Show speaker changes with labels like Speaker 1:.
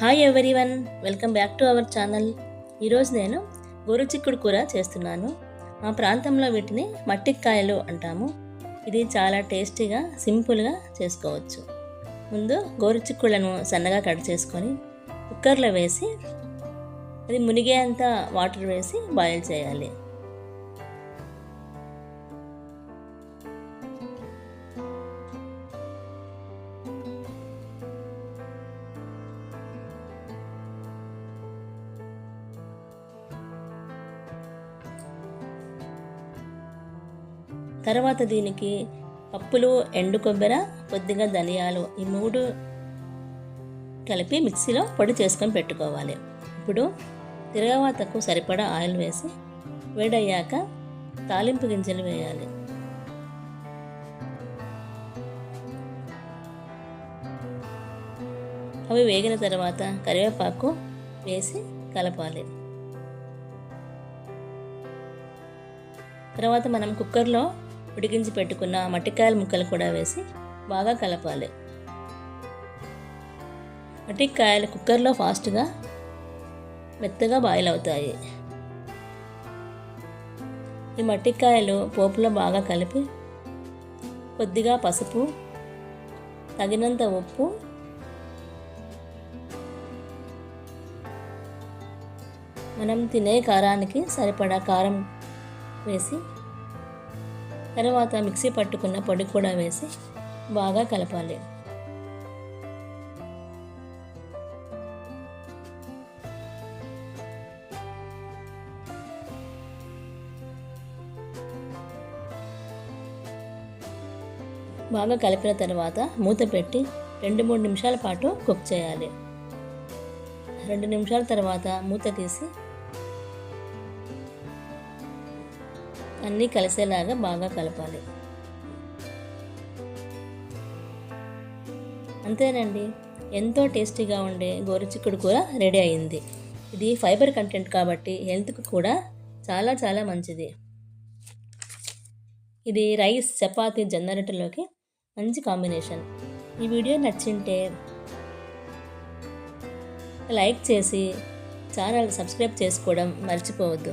Speaker 1: Hi one welcome back to our channel ఈరోజు నేను గోరుచిక్కుడు కూర చేస్తున్నాను. మా ప్రాంతంలో వీటిని మట్టికాయలు అంటాము. ఇది చాలా టేస్టీగా సింపుల్గా చేసుకోవచ్చు. ముందు గోరుచిక్కులను సన్నగా కట్ చేసుకొని కుక్కర్లో వేసి అది మునిగేంత వాటర్ వేసి బాయిల్ చేయాలి. తర్వాత దీనికి పప్పులు ఎండు కొబ్బర కొద్దిగా ధనియాలు ఈ మూడు కలిపి మిక్సీలో పొడి చేసుకొని పెట్టుకోవాలి. ఇప్పుడు తిరగవాతకు సరిపడా ఆయిల్ వేసి వేడయ్యాక తాలింపు గింజలు వేయాలి. అవి వేగిన తర్వాత కరివేపాకు వేసి కలపాలి. తర్వాత మనం కుక్కర్లో ఉడికించి పెట్టుకున్న మట్టికాయల ముక్కలు కూడా వేసి బాగా కలపాలి. మట్టికాయలు కుక్కర్లో ఫాస్ట్గా మెత్తగా బాయిల్ అవుతాయి. ఈ మట్టికాయలు పోపులో బాగా కలిపి కొద్దిగా పసుపు తగినంత ఉప్పు మనం తినే కారానికి సరిపడా కారం వేసి తర్వాత మిక్సీ పట్టుకున్న పొడి కూడా వేసి బాగా కలపాలి. బాగా కలిపిన తర్వాత మూత పెట్టి రెండు మూడు నిమిషాల పాటు కుక్ చేయాలి. రెండు నిమిషాల తర్వాత మూత తీసి అన్నీ కలిసేలాగా బాగా కలపాలి. అంతేనండి. ఎంతో టేస్టీగా ఉండే గోరుచిక్కుడు కూర రెడీ అయింది. ఇది ఫైబర్ కంటెంట్ కాబట్టి హెల్త్కి కూడా చాలా చాలా మంచిది. ఇది రైస్ చపాతీ జొన్నరొట్టెలోకి మంచి కాంబినేషన్. ఈ వీడియో నచ్చింటే లైక్ చేసి ఛానల్ సబ్స్క్రైబ్ చేసుకోవడం మర్చిపోవద్దు.